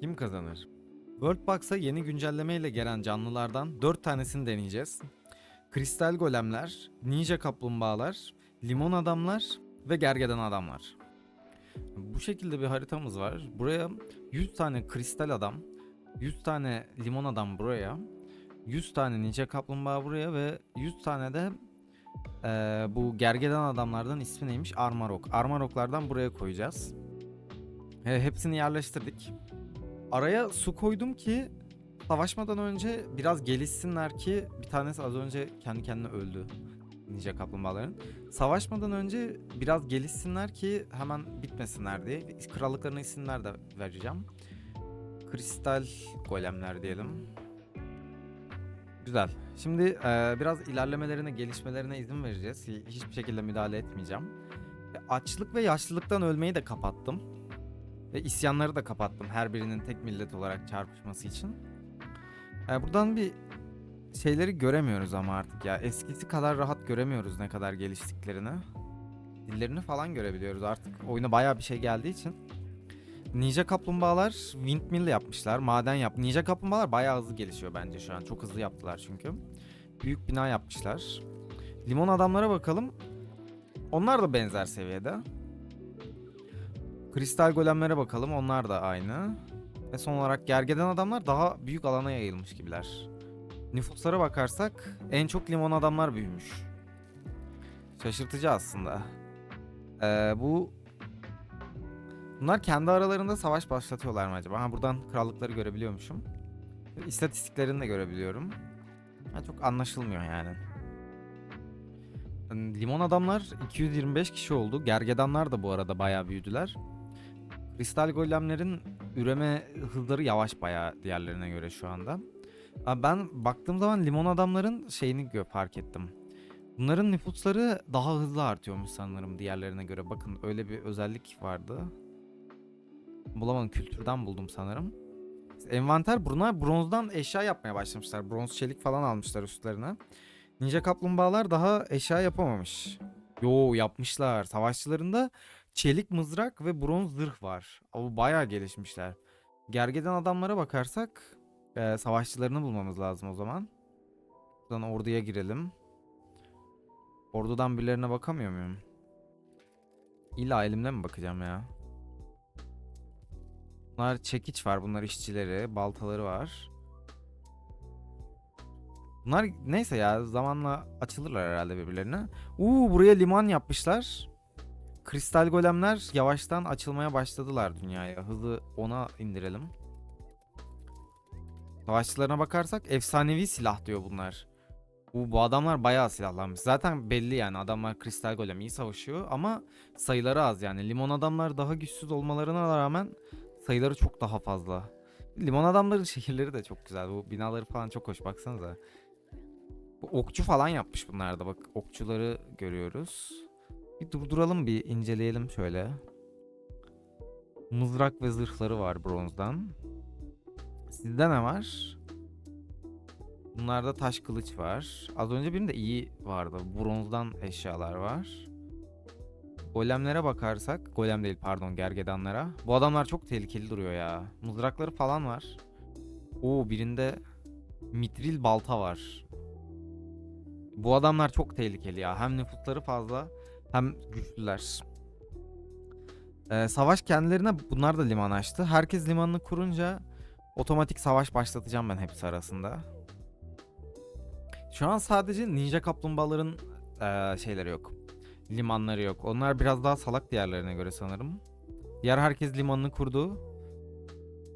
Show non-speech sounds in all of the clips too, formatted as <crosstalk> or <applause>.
Kim kazanır? Worldbox'a yeni güncellemeyle gelen canlılardan 4 tanesini deneyeceğiz. Kristal golemler, ninja kaplumbağalar, limon adamlar ve gergedan adamlar. Bu şekilde bir haritamız var. Buraya 100 tane kristal adam, 100 tane limon adam buraya, 100 tane ninja kaplumbağa buraya ve 100 tane de eee, bu gergedan adamlardan ismi neymiş? Armarok. Armaroklardan buraya koyacağız. He, hepsini yerleştirdik. Araya su koydum ki savaşmadan önce biraz gelişsinler ki bir tanesi az önce kendi kendine öldü. Ninja kaplumbağaların. Savaşmadan önce biraz gelişsinler ki hemen bitmesinler diye. Krallıklarına isimler de vereceğim. Kristal golemler diyelim. Güzel. Şimdi eee, biraz ilerlemelerine, gelişmelerine izin vereceğiz. Hi- Hiçbir şekilde müdahale etmeyeceğim. E, Açlık ve yaşlılıktan ölmeyi de kapattım. Ve isyanları da kapattım her birinin tek millet olarak çarpışması için. E, buradan bir şeyleri göremiyoruz ama artık ya. Eskisi kadar rahat göremiyoruz ne kadar geliştiklerini. Dillerini falan görebiliyoruz artık. Oyuna bayağı bir şey geldiği için. Ninja kaplumbağalar windmill yapmışlar. Maden yap. Ninja kaplumbağalar bayağı hızlı gelişiyor bence şu an. Çok hızlı yaptılar çünkü. Büyük bina yapmışlar. Limon adamlara bakalım. Onlar da benzer seviyede. Kristal golemlere bakalım. Onlar da aynı. Ve son olarak gergedan adamlar daha büyük alana yayılmış gibiler. Nüfuslara bakarsak en çok limon adamlar büyümüş. Şaşırtıcı aslında. Ee, bu Bunlar kendi aralarında savaş başlatıyorlar mı acaba? Ha buradan krallıkları görebiliyormuşum. İstatistiklerini de görebiliyorum. Ha, çok anlaşılmıyor yani. Yani Limon adamlar 225 kişi oldu. Gergedanlar da bu arada bayağı büyüdüler. Kristal golemlerin üreme hızları yavaş bayağı diğerlerine göre şu anda. Ben baktığım zaman limon adamların şeyini fark ettim. Bunların nüfusları daha hızlı artıyormuş sanırım diğerlerine göre. Bakın öyle bir özellik vardı. Bulamadım kültürden buldum sanırım. Envanter bunlar bronzdan eşya yapmaya başlamışlar. Bronz çelik falan almışlar üstlerine. Ninja kaplumbağalar daha eşya yapamamış. Yo yapmışlar. Savaşçılarında çelik mızrak ve bronz zırh var. Bu bayağı gelişmişler. Gergedan adamlara bakarsak e, savaşçılarını bulmamız lazım o zaman. Buradan orduya girelim. Ordudan birilerine bakamıyor muyum? İlla elimle mi bakacağım ya? Bunlar çekiç var. Bunlar işçileri. Baltaları var. Bunlar neyse ya zamanla açılırlar herhalde birbirlerine. Uuu buraya liman yapmışlar. Kristal golemler yavaştan açılmaya başladılar dünyaya. Hızı ona indirelim. Savaşçılarına bakarsak efsanevi silah diyor bunlar. Bu, bu adamlar bayağı silahlanmış. Zaten belli yani adamlar kristal golem iyi savaşıyor ama sayıları az yani. Limon adamlar daha güçsüz olmalarına rağmen sayıları çok daha fazla. Limon adamların <laughs> şehirleri de çok güzel. Bu binaları falan çok hoş baksanıza. Bu okçu falan yapmış bunlar da bak. Okçuları görüyoruz. Bir durduralım bir inceleyelim şöyle. Mızrak ve zırhları var bronzdan. Sizde ne var? Bunlarda taş kılıç var. Az önce birinde iyi vardı. Bronzdan eşyalar var. Golemlere bakarsak, golem değil pardon gergedanlara. Bu adamlar çok tehlikeli duruyor ya. Mızrakları falan var. Oo birinde mitril balta var. Bu adamlar çok tehlikeli ya. Hem nüfusları fazla hem güçlüler. Ee, savaş kendilerine bunlar da liman açtı. Herkes limanını kurunca otomatik savaş başlatacağım ben hepsi arasında. Şu an sadece ninja kaplumbağaların eee, şeyleri yok. Limanları yok. Onlar biraz daha salak diğerlerine göre sanırım. Diğer herkes limanını kurdu.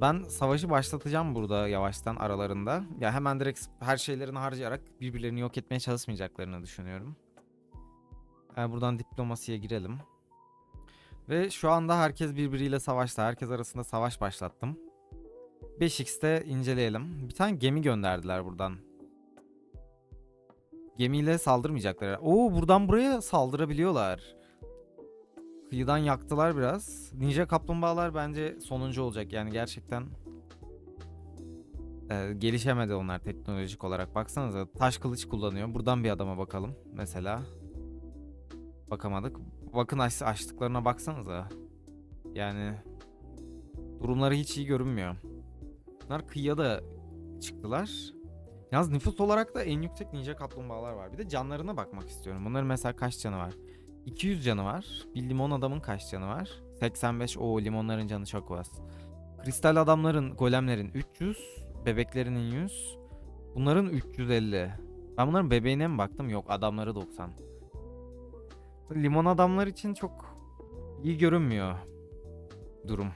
Ben savaşı başlatacağım burada yavaştan aralarında. Ya hemen direkt her şeylerini harcayarak birbirlerini yok etmeye çalışmayacaklarını düşünüyorum. Yani buradan diplomasiye girelim. Ve şu anda herkes birbiriyle savaşta. Herkes arasında savaş başlattım. 5x'te inceleyelim. Bir tane gemi gönderdiler buradan. Gemiyle saldırmayacaklar. Oo buradan buraya saldırabiliyorlar. Kıyıdan yaktılar biraz. Ninja kaplumbağalar bence sonuncu olacak. Yani gerçekten e, gelişemedi onlar teknolojik olarak. Baksanıza taş kılıç kullanıyor. Buradan bir adama bakalım mesela. Bakamadık. Bakın aç, açtıklarına baksanıza. Yani durumları hiç iyi görünmüyor. Bunlar kıyıya da çıktılar. Yalnız nüfus olarak da en yüksek ninja kaplumbağalar var. Bir de canlarına bakmak istiyorum. Bunların mesela kaç canı var? 200 canı var. Bir limon adamın kaç canı var? 85. O limonların canı çok az. Kristal adamların, golemlerin 300. Bebeklerinin 100. Bunların 350. Ben bunların bebeğine mi baktım? Yok adamları 90. Limon adamlar için çok iyi görünmüyor durum.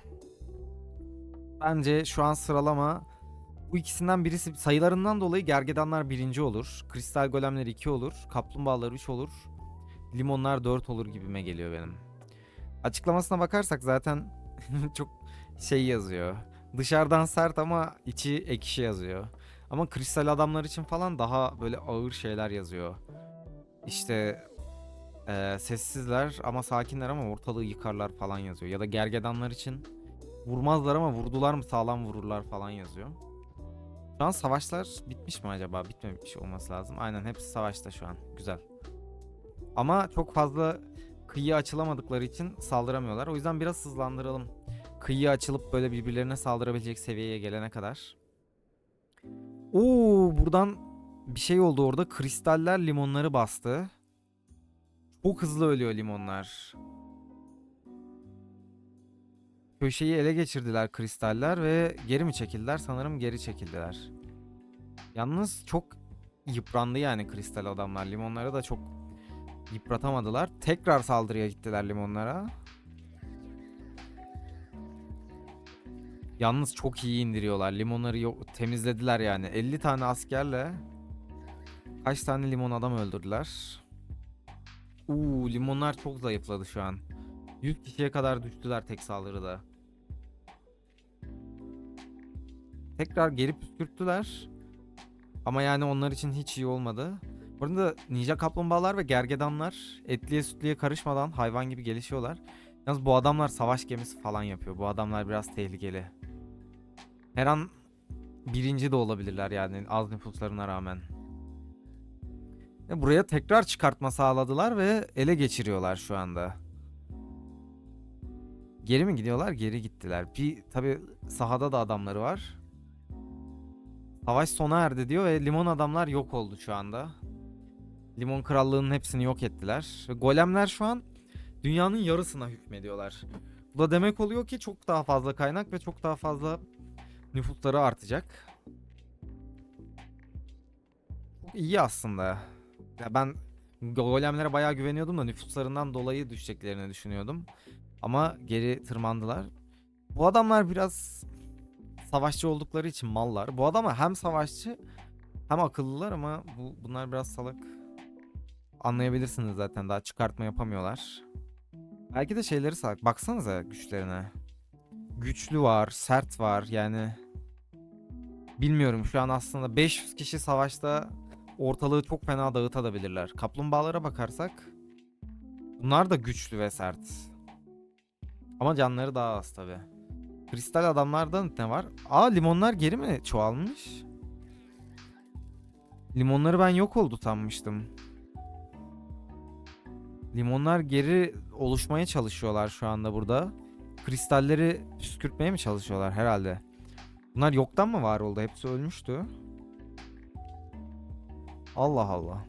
Bence şu an sıralama bu ikisinden birisi sayılarından dolayı gergedanlar birinci olur. Kristal golemler 2 olur. Kaplumbağalar 3 olur. Limonlar 4 olur gibime geliyor benim. Açıklamasına bakarsak zaten <laughs> çok şey yazıyor. Dışarıdan sert ama içi ekşi yazıyor. Ama kristal adamlar için falan daha böyle ağır şeyler yazıyor. İşte eee, sessizler ama sakinler ama ortalığı yıkarlar falan yazıyor. Ya da gergedanlar için vurmazlar ama vurdular mı sağlam vururlar falan yazıyor. Şu an savaşlar bitmiş mi acaba? Bitmemiş olması lazım. Aynen hepsi savaşta şu an. Güzel. Ama çok fazla kıyıya açılamadıkları için saldıramıyorlar. O yüzden biraz hızlandıralım. Kıyıya açılıp böyle birbirlerine saldırabilecek seviyeye gelene kadar. Oo buradan bir şey oldu orada. Kristaller limonları bastı. Çok hızlı ölüyor limonlar. Köşeyi ele geçirdiler kristaller ve geri mi çekildiler? Sanırım geri çekildiler. Yalnız çok yıprandı yani kristal adamlar. Limonları da çok yıpratamadılar. Tekrar saldırıya gittiler limonlara. Yalnız çok iyi indiriyorlar. Limonları yok, temizlediler yani. 50 tane askerle kaç tane limon adam öldürdüler. Uuu limonlar çok zayıfladı şu an. 100 kişiye kadar düştüler tek saldırıda. Tekrar geri püskürttüler. Ama yani onlar için hiç iyi olmadı. Bu arada ninja kaplumbağalar ve gergedanlar etliye sütlüye karışmadan hayvan gibi gelişiyorlar. Yalnız bu adamlar savaş gemisi falan yapıyor. Bu adamlar biraz tehlikeli. Her an birinci de olabilirler yani az nüfuslarına rağmen. Buraya tekrar çıkartma sağladılar ve ele geçiriyorlar şu anda. Geri mi gidiyorlar? Geri gittiler. Bir tabi sahada da adamları var. Savaş sona erdi diyor ve limon adamlar yok oldu şu anda. Limon krallığının hepsini yok ettiler. Ve golemler şu an dünyanın yarısına hükmediyorlar. Bu da demek oluyor ki çok daha fazla kaynak ve çok daha fazla nüfusları artacak. İyi aslında. Ya ben golemlere bayağı güveniyordum da nüfuslarından dolayı düşeceklerini düşünüyordum. Ama geri tırmandılar. Bu adamlar biraz savaşçı oldukları için mallar. Bu adamlar hem savaşçı hem akıllılar ama bu bunlar biraz salak. Anlayabilirsiniz zaten daha çıkartma yapamıyorlar. Belki de şeyleri salak. Baksanıza güçlerine. Güçlü var, sert var yani. Bilmiyorum şu an aslında 500 kişi savaşta ortalığı çok fena dağıtabilirler. Kaplumbağalara bakarsak bunlar da güçlü ve sert. Ama canları daha az tabi. Kristal adamlarda ne var? Aa limonlar geri mi çoğalmış? Limonları ben yok oldu sanmıştım. Limonlar geri oluşmaya çalışıyorlar şu anda burada. Kristalleri püskürtmeye mi çalışıyorlar herhalde? Bunlar yoktan mı var oldu? Hepsi ölmüştü. Allah Allah.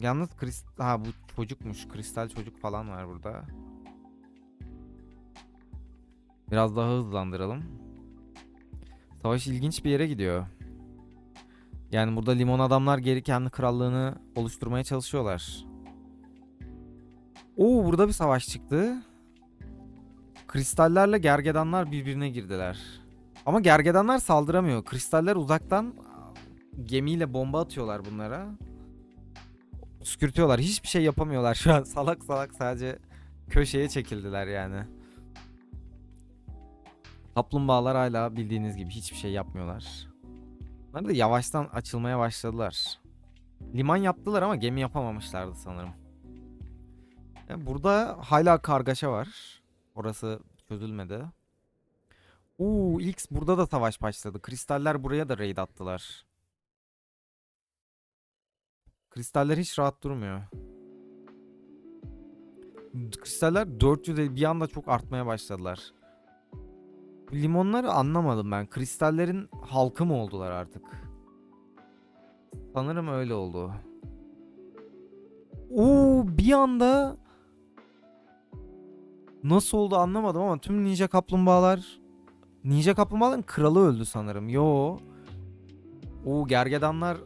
Yalnız kristal... Ha bu çocukmuş. Kristal çocuk falan var burada. Biraz daha hızlandıralım. Savaş ilginç bir yere gidiyor. Yani burada limon adamlar geri kendi krallığını oluşturmaya çalışıyorlar. Oo burada bir savaş çıktı. Kristallerle gergedanlar birbirine girdiler. Ama gergedanlar saldıramıyor. Kristaller uzaktan gemiyle bomba atıyorlar bunlara. Püskürtüyorlar. Hiçbir şey yapamıyorlar şu an. <laughs> Salak salak sadece köşeye çekildiler yani. Kaplumbağalar hala bildiğiniz gibi hiçbir şey yapmıyorlar. Bunlar da yavaştan açılmaya başladılar. Liman yaptılar ama gemi yapamamışlardı sanırım. Yani burada hala kargaşa var. Orası çözülmedi. Uuu ilk burada da savaş başladı. Kristaller buraya da raid attılar. Kristaller hiç rahat durmuyor. Kristaller 450 bir anda çok artmaya başladılar. Limonları anlamadım ben. Kristallerin halkı mı oldular artık? Sanırım öyle oldu. Oo bir anda nasıl oldu anlamadım ama tüm ninja kaplumbağalar ninja kaplumbağaların kralı öldü sanırım. Yo. Oo gergedanlar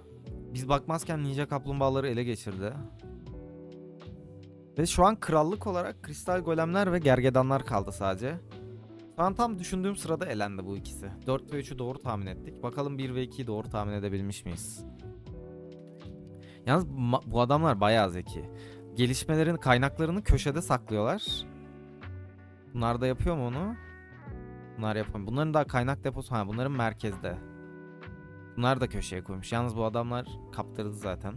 biz bakmazken ninja kaplumbağaları ele geçirdi. Ve şu an krallık olarak kristal golemler ve gergedanlar kaldı sadece. Şu an tam düşündüğüm sırada elendi bu ikisi. 4 ve 3'ü doğru tahmin ettik. Bakalım 1 ve 2'yi doğru tahmin edebilmiş miyiz? Yalnız bu adamlar bayağı zeki. Gelişmelerin kaynaklarını köşede saklıyorlar. Bunlar da yapıyor mu onu? Bunlar yapamıyor. Bunların da kaynak deposu ha bunların merkezde. Bunlar da köşeye koymuş. Yalnız bu adamlar kaptırdı zaten.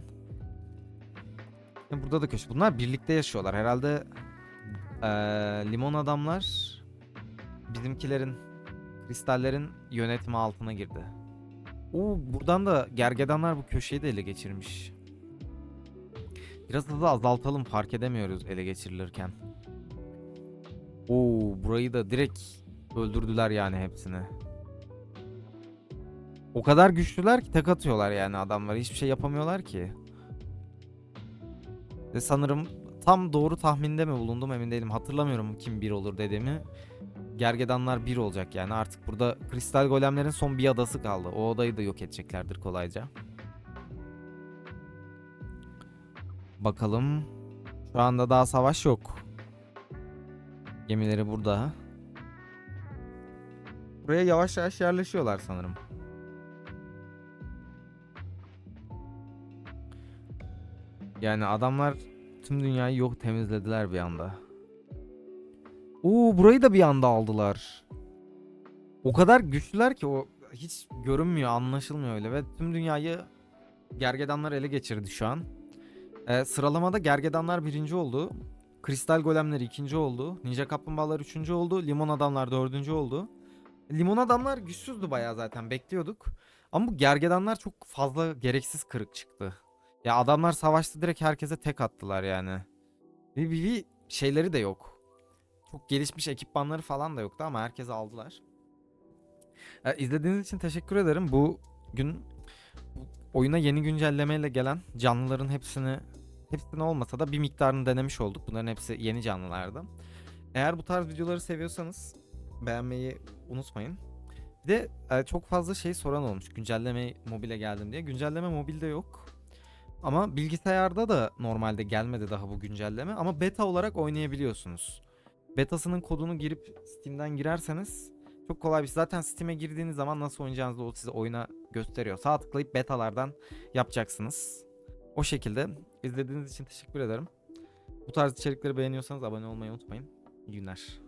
Burada da köşe. Bunlar birlikte yaşıyorlar. Herhalde eee, limon adamlar bizimkilerin kristallerin yönetimi altına girdi. Oo buradan da gergedanlar bu köşeyi de ele geçirmiş. Biraz hızlı azaltalım fark edemiyoruz ele geçirilirken. Oo burayı da direkt öldürdüler yani hepsini. O kadar güçlüler ki tek atıyorlar yani adamlar. Hiçbir şey yapamıyorlar ki. Ve sanırım tam doğru tahminde mi bulundum emin değilim. Hatırlamıyorum kim bir olur dediğimi. Gergedanlar bir olacak yani. Artık burada kristal golemlerin son bir adası kaldı. O odayı da yok edeceklerdir kolayca. Bakalım. Şu anda daha savaş yok. Gemileri burada. Buraya yavaş yavaş yerleşiyorlar sanırım. Yani adamlar tüm dünyayı yok temizlediler bir anda. Oo burayı da bir anda aldılar. O kadar güçlüler ki o hiç görünmüyor, anlaşılmıyor öyle ve tüm dünyayı gergedanlar ele geçirdi şu an. Ee, sıralamada gergedanlar birinci oldu. Kristal golemler ikinci oldu. Ninja kaplumbağalar üçüncü oldu. Limon adamlar dördüncü oldu. Limon adamlar güçsüzdü bayağı zaten bekliyorduk. Ama bu gergedanlar çok fazla gereksiz kırık çıktı. Ya adamlar savaştı direkt herkese tek attılar yani. Bir, bir, bir şeyleri de yok. Çok gelişmiş ekipmanları falan da yoktu ama herkese aldılar. Ee, izlediğiniz için teşekkür ederim. Bu gün oyuna yeni güncellemeyle gelen canlıların hepsini hepsini olmasa da bir miktarını denemiş olduk. Bunların hepsi yeni canlılardı. Eğer bu tarz videoları seviyorsanız beğenmeyi unutmayın. Bir de e, çok fazla şey soran olmuş. Güncelleme mobile geldim diye. Güncelleme mobilde yok. Ama bilgisayarda da normalde gelmedi daha bu güncelleme. Ama beta olarak oynayabiliyorsunuz. Betasının kodunu girip Steam'den girerseniz çok kolay bir şey. Zaten Steam'e girdiğiniz zaman nasıl oynayacağınızı o size oyuna gösteriyor. Sağ tıklayıp betalardan yapacaksınız. O şekilde izlediğiniz için teşekkür ederim. Bu tarz içerikleri beğeniyorsanız abone olmayı unutmayın. İyi günler.